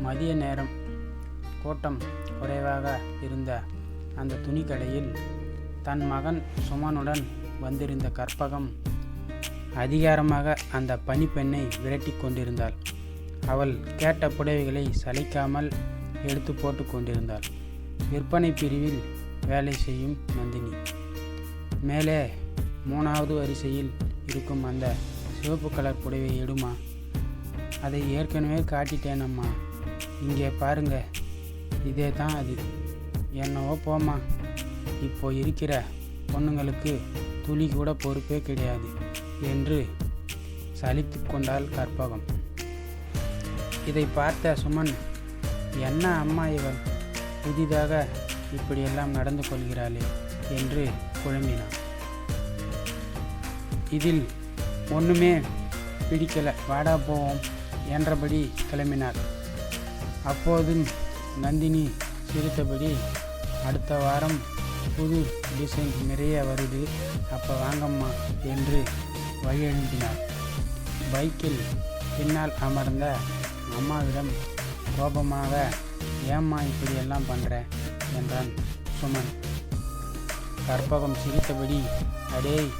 மதிய நேரம். கூட்டம் குறைவாக இருந்த அந்த துணிக்கடையில் தன் மகன் சுமனுடன் வந்திருந்த கற்பகம் அதிகாரமாக அந்த பணிப்பெண்ணை விரட்டி கொண்டிருந்தாள். அவள் கேட்ட புடவைகளை சளைக்காமல் எடுத்து போட்டு கொண்டிருந்தாள். விற்பனை பிரிவில் வேலை செய்யும் நந்தினி. மேலே மூணாவது வரிசையில் இருக்கும் அந்த சிவப்பு கலர் புடவை எடுமா? அதை ஏற்கனவே காட்டிட்டேனம்மா. இங்கே பாருங்க. இதே தான் அது. என்னவோ போமா இப்போ இருக்கிற பொண்ணுங்களுக்கு துளி கூட பொறுப்பே கிடையாது என்று சலித்து கொண்டாள் கற்பகம். இதை பார்த்த சுமன் என்ன அம்மா இவள்? புதிதாக இப்படியெல்லாம் நடந்து கொள்கிறாளே என்று குழம்பினான். இதில் ஒன்றுமே பிடிக்கல. வாடா போவோம் என்றபடி கிளம்பினார் அப்போது நந்தினி சிரித்தபடி அடுத்த வாரம் புது டிசைன் நிறைய வருது அப்போ வாங்கம்மா என்று வழியனுப்பினார். பைக்கில் பின்னால் அமர்ந்த அம்மாவிடம் கோபமாக ஏம்மா இப்படியெல்லாம் பண்ணுற என்றான் சுமன். கற்பகம் சிரித்தபடி அடேய்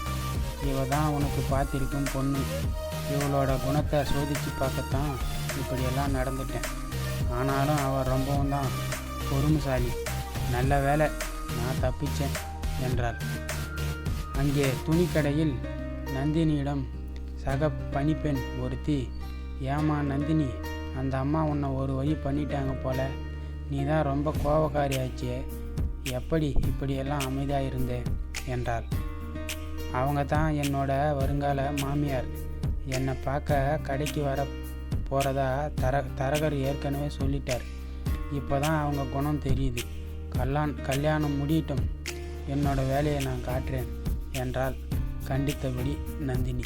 இவ தான் உனக்கு பார்த்திருக்கும் பொண்ணு. இவளோட குணத்தை சோதிச்சு பார்க்கத்தான் இப்படியெல்லாம் நடந்துட்டேன். ஆனாலும் அவர் ரொம்பவும் தான் பொறுமைசாலி. நல்ல வேலை நான் தப்பிச்சேன் என்றாள். அங்கே துணிக்கடையில் நந்தினியிடம் சக பணிப்பெண் ஒருத்தி ஏமா நந்தினி அந்த அம்மா உன்னை ஒரு வழி பண்ணிட்டாங்க போல. நீ தான் ரொம்ப கோபக்காரி ஆச்சே எப்படி இப்படியெல்லாம் அமைதியாக இருந்தே என்றாள். அவங்க தான் என்னோட வருங்கால மாமியார். என்னை பார்க்க கடைக்கு வர போகிறதா தர தரகர் ஏற்கனவே சொல்லிட்டார். இப்போ தான் அவங்க குணம் தெரியுது. கல்யாண் கல்யாணம் முடியட்டும். என்னோட வேலையை நான் காட்டுறேன் என்றால் கண்டித்தபடி நந்தினி.